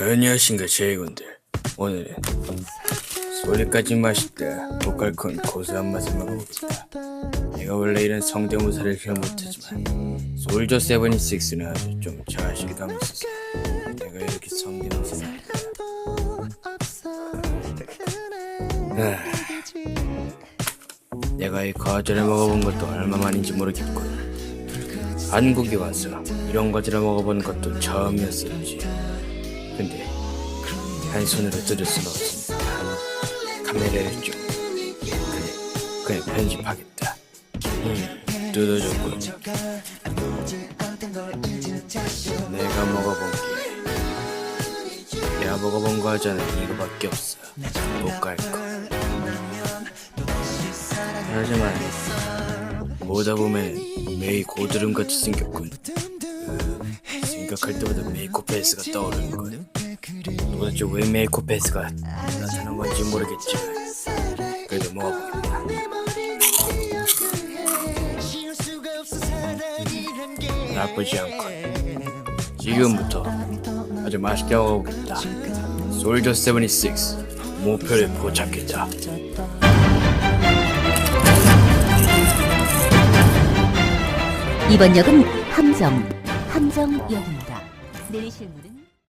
안녕하신가 제이군들 오늘은. 솔리까지 맛있다. 보컬콘 고소한 맛을 먹어보겠다. 내가 원래 이런 성대모사를 잘 못하지만 솔저 세븐이식스는 아주 좀 자신감이 있어서 내가 이렇게 성대모사를 아, 내가 이 과자를 먹어본 것도 얼마만인지 모르겠군. 한국에 와서 이런 과자를 먹어본 것도 처음이었었지 근데 한 손으로 뜯을 수는 없으니까 카메라를 좀 그래 그냥 편집하겠다. 음 뜯어줬군. 내가 먹어본 게 내가 먹어본 과자는 이거밖에 없어. 못 갈 거. 하지만 보다 보면 매일 고드름같이 생겼군. 음, 생각할 때마다 메이코 페이스가 떠오르는 거야 도대체 왜 메이코 페이스가 나타난 건지 모르겠지만 그래도 음, 나쁘지 않군 지금부터 아주 맛있게 먹어보겠다. 솔저 76 목표를 포착했다. 이번 역은 함정, 함정역입니다. 내리실 문은